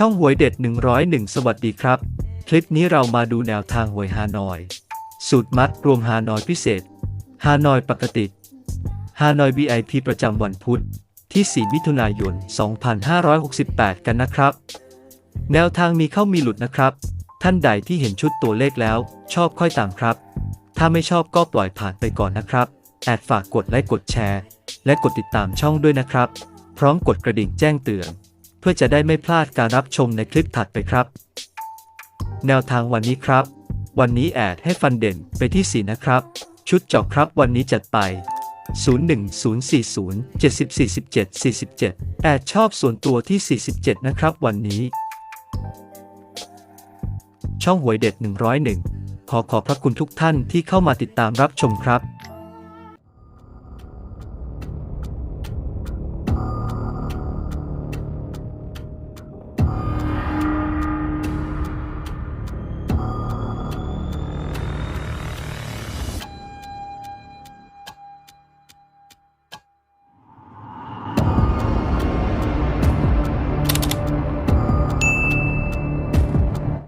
ช่องหวยเด็ด 101 สวัสดีครับ คลิปนี้เรามาดูแนวทางหวยฮานอย สูตรมัดรวมฮานอยพิเศษ ฮานอยปกติ ฮานอย VIP ประจำวันพุธที่ 4 มิถุนายน 2568 กันนะครับ แนวทางมีเข้ามีหลุดนะครับ ท่านใดที่เห็นชุดตัวเลขแล้ว ชอบค่อยตามครับ ถ้าไม่ชอบก็ปล่อยผ่านไปก่อนนะครับ แอดฝากกดไลค์กดแชร์ และกดติดตามช่องด้วยนะครับ พร้อมกดกระดิ่งแจ้งเตือน พื่อจะได้ไม่พลาดการรับชมในคลิปถัดไปครับ แนวทางวันนี้ครับ วันนี้แอดให้ฟันเด่นไปที่ 4 นะครับ ชุดเจาะครับวันนี้จัดไป 01040 7047 47 แอดชอบส่วนตัวที่ 47 นะครับ วันนี้ ช่องหวยเด็ด 101 ขอขอบพระคุณทุกท่านที่เข้ามาติดตามรับชมครับ